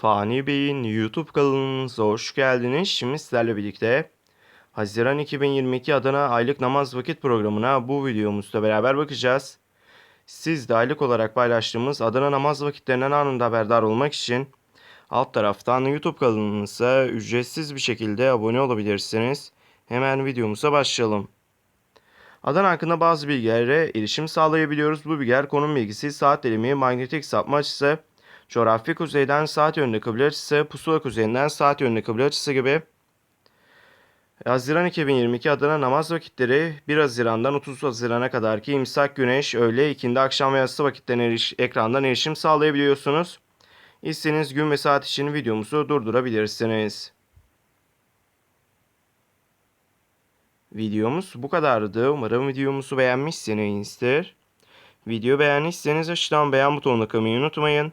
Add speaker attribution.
Speaker 1: Fani Bey'in YouTube kanalımıza hoş geldiniz. Şimdi sizlerle birlikte Haziran 2022 Adana Aylık Namaz Vakit programına bu videomuzda beraber bakacağız. Siz de aylık olarak paylaştığımız Adana namaz vakitlerinden anında haberdar olmak için alt taraftan YouTube kanalımıza ücretsiz bir şekilde abone olabilirsiniz. Hemen videomuza başlayalım. Adana hakkında bazı bilgilere erişim sağlayabiliyoruz. Bu bilgiler konum bilgisi, saat dilimi, manyetik sapma açısı, coğrafi kuzeyden saat yönünde kıble açısı, pusula kuzeyinden saat yönünde kıble açısı gibi. Haziran 2022 Adana namaz vakitleri 1 Haziran'dan 30 Haziran'a kadar ki imsak güneş, öğle, ikindi, akşam ve yatsı vakitlerine eriş, ekrandan erişim sağlayabiliyorsunuz. İstediğiniz gün ve saat için videomuzu durdurabilirsiniz. Videomuz bu kadardı. Umarım videomuzu beğenmişsinizdir. Video beğendiyseniz aşağıdan beğen butonuna kılmayı unutmayın.